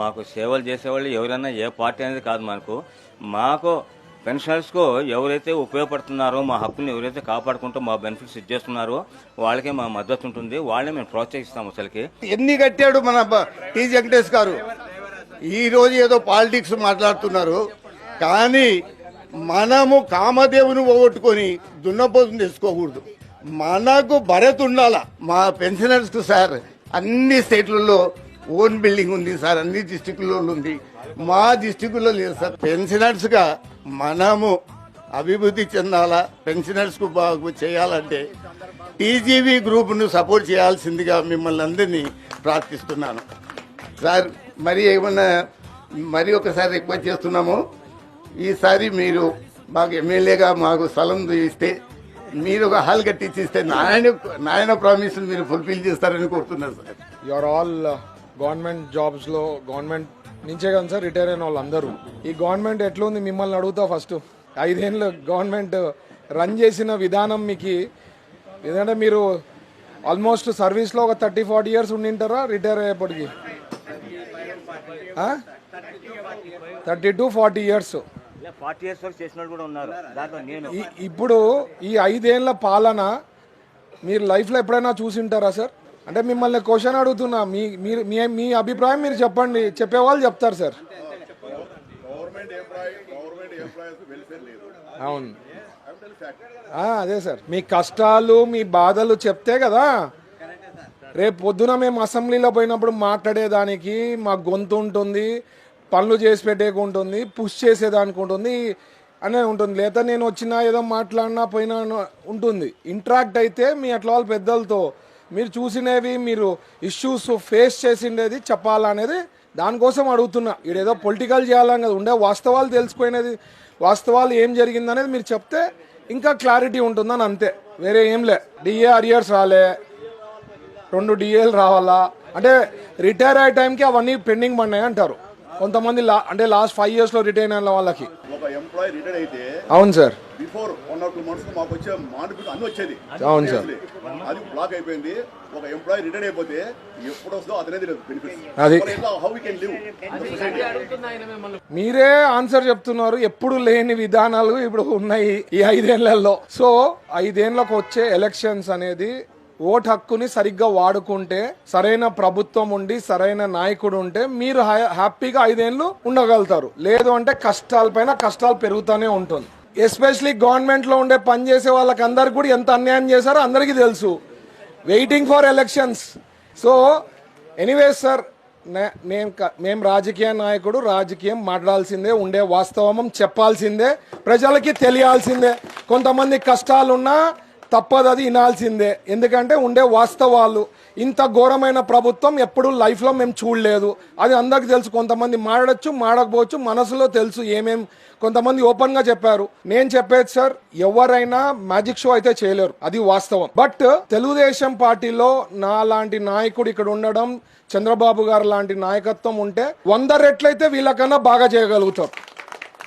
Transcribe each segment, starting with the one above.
మాకు సేవలు చేసేవాళ్ళు ఎవరైనా ఏ పార్టీ అనేది కాదు మనకు మాకు పెన్షనర్స్కు ఎవరైతే ఉపయోగపడుతున్నారో మా హక్కుని ఎవరైతే కాపాడుకుంటూ మా బెనిఫిట్స్ ఇచ్చేస్తున్నారో వాళ్ళకే మా మద్దతు ఉంటుంది. వాళ్ళే మేము ప్రోత్సహిస్తాం అసలుకి. ఎన్ని కట్టాడు మన టీ. వెంకటేష్ గారు? ఈరోజు ఏదో పాలిటిక్స్ మాట్లాడుతున్నారు. కానీ మనము కామదేవుని పోగొట్టుకొని దున్నపోతుని తెచ్చుకోకూడదు. మనకు భరత్ ఉండాల? మా పెన్షనర్స్ సార్ అన్ని స్టేట్లలో ఓన్ బిల్డింగ్ ఉంది సార్ అన్ని డిస్టిక్లలో ఉంది. మా డిస్టిక్లో లేదు సార్. పెన్షనర్స్గా మనము అభివృద్ధి చెందాలా పెన్షనర్స్కు బాగు చేయాలంటే టీజీవీ గ్రూప్ను సపోర్ట్ చేయాల్సిందిగా మిమ్మల్ని అందరినీ ప్రార్థిస్తున్నాను. సార్ మరి ఏమన్నా మరి ఒకసారి రిక్వెస్ట్ చేస్తున్నాము. ఈసారి మీరు మాకు ఎమ్మెల్యేగా మాకు స్థలం ఇస్తే మీరు ఒక హాల్ కట్టించి ఇస్తే నాయన నాయన ప్రామిస్ మీరు ఫుల్ఫిల్ చేస్తారని కోరుతున్నాను సార్. యువర్ ఆల్ గవర్నమెంట్ జాబ్స్లో గవర్నమెంట్ నుంచే కదా సార్ రిటైర్ అయిన వాళ్ళందరూ. ఈ గవర్నమెంట్ ఎట్లుంది మిమ్మల్ని అడుగుతా ఫస్ట్. ఐదేళ్ళు గవర్నమెంట్ రన్ చేసిన విధానం మీకు ఎందుకంటే మీరు ఆల్మోస్ట్ సర్వీస్లో ఒక థర్టీ ఫార్టీ ఇయర్స్ ఉండింటారా retire అయ్యేప్పటికి? Thirty to forty years. ఇప్పుడు ఈ ఐదేళ్ళ పాలన మీరు లైఫ్లో ఎప్పుడైనా చూసింటారా సార్? అంటే మిమ్మల్ని క్వశ్చన్ అడుగుతున్నా. మీ మీరు మీ మీ అభిప్రాయం మీరు చెప్పండి. చెప్పేవాళ్ళు చెప్తారు సార్. అవును. అదే సార్. మీ కష్టాలు మీ బాధలు చెప్తే కదా రేపు పొద్దున మేము అసెంబ్లీలో పోయినప్పుడు మాట్లాడేదానికి మా గొంతు ఉంటుంది పనులు చేసి పెట్టేకి ఉంటుంది పుష్ చేసేదానికి ఉంటుంది అనే ఉంటుంది. లేదా నేను వచ్చినా ఏదో మాట్లాడినా పోయినా ఉంటుంది. ఇంట్రాక్ట్ అయితే మీ అట్లా వాళ్ళ పెద్దలతో మీరు చూసినవి మీరు ఇష్యూస్ ఫేస్ చేసిండేది చెప్పాలనేది దానికోసం అడుగుతున్నా. ఈడేదో పొలిటికల్ చేయాలని కదా ఉండే వాస్తవాలు తెలుసుకునేది వాస్తవాలు ఏం జరిగిందనేది మీరు చెప్తే ఇంకా క్లారిటీ ఉంటుందని అంతే. వేరే ఏం లే. డిఏ అరియర్స్ రాలే. రెండు డిఏలు రావాలా? అంటే రిటైర్ అయ్యే టైంకి అవన్నీ పెండింగ్ పడినాయి అంటారు. కొంతమంది లా అంటే లాస్ట్ ఫైవ్ ఇయర్స్లో రిటైర్ అయిన వాళ్ళకి. ఎంప్లాయీ రిటైర్ అయితే అవును sir. Before one or two months మాకు వచ్చే మానిఫిట్ అన్ని వచ్చేది. అవును సార్. అది బ్లాక్ అయిపోయింది. ఒక ఎంప్లాయీ రిటైర్ అయిపోతే ఎప్పుడు వస్తుందో అతనే తెలియదు బెనిఫిట్స్ అది. హౌ వీ కెన్ లివ్ మీరే ఆన్సర్ చెప్తున్నారు. ఎప్పుడు లేని విధానాలు ఇప్పుడు ఉన్నాయి ఈ ఐదేళ్ళలో. సో ఐదేళ్ళకు వచ్చే ఎలక్షన్స్ అనేది ఓటు హక్కుని సరిగ్గా వాడుకుంటే సరైన ప్రభుత్వం ఉండి సరైన నాయకుడు ఉంటే మీరు హ్యాపీగా ఐదేళ్ళు ఉండగలుగుతారు. లేదు అంటే కష్టాలపైన కష్టాలు పెరుగుతూనే ఉంటుంది. ఎస్పెషలీ గవర్నమెంట్లో ఉండే పని చేసే వాళ్ళకి అందరికి కూడా ఎంత అన్యాయం చేశారో అందరికీ తెలుసు. Waiting for elections. So anyways sir నే- నేను క- మేము రాజకీయ నాయకుడు రాజకీయం మాట్లాడాల్సిందే ఉండే వాస్తవం చెప్పాల్సిందే ప్రజలకి తెలియాల్సిందే. కొంతమంది కష్టాలున్నా తప్పదు అది వినాల్సిందే ఎందుకంటే ఉండే వాస్తవాలు. ఇంత ఘోరమైన ప్రభుత్వం ఎప్పుడు లైఫ్లో మేము చూడలేదు. అది అందరికి తెలుసు. కొంతమంది మాడచ్చు మాడకపోవచ్చు మనసులో తెలుసు ఏమేం. కొంతమంది ఓపెన్గా చెప్పారు. నేను చెప్పేది సార్ ఎవరైనా మ్యాజిక్ షో అయితే చేయలేరు. అది వాస్తవం. బట్ తెలుగుదేశం పార్టీలో నా లాంటి నాయకుడు ఇక్కడ ఉండడం చంద్రబాబు గారు లాంటి నాయకత్వం ఉంటే వంద రెట్లయితే వీళ్ళకన్నా బాగా చేయగలుగుతారు.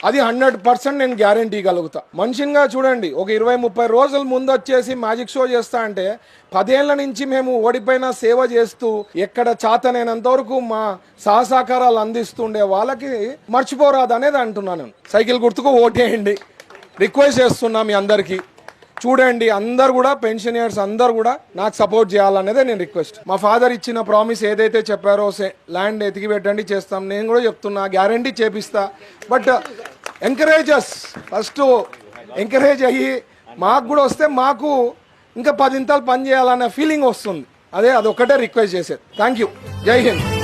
అది హండ్రెడ్ పర్సెంట్ నేను గ్యారంటీ కలుగుతా. మనిషిగా చూడండి ఒక ఇరవై ముప్పై రోజుల ముందు వచ్చేసి మ్యాజిక్ షో చేస్తా అంటే పదేళ్ళ నుంచి మేము ఓడిపోయిన సేవ చేస్తూ ఎక్కడ చాతనైనంత వరకు మా సహసహకారాలు అందిస్తుండే వాళ్ళకి మర్చిపోరాదు అనేది అంటున్నాను సైకిల్ గుర్తుకు ఓటేయండి. రిక్వెస్ట్ చేస్తున్నా మీ అందరికీ. చూడండి అందరు కూడా పెన్షనియర్స్ అందరు కూడా నాకు సపోర్ట్ చేయాలనేదే నేను రిక్వెస్ట్. మా ఫాదర్ ఇచ్చిన ప్రామిస్ ఏదైతే చెప్పారో సే ల్యాండ్ ఎతికి పెట్టండి చేస్తాం. నేను కూడా చెప్తున్నా గ్యారంటీ చేపిస్తా. బట్ ఎంకరేజెస్ ఫస్ట్ ఎంకరేజ్ అయ్యి మాకు కూడా వస్తే మాకు ఇంకా పదింతలు పని చేయాలన్న ఫీలింగ్ వస్తుంది. అదే అదొక్కటే రిక్వెస్ట్ చేసేది. థ్యాంక్ యూ జై హింద్.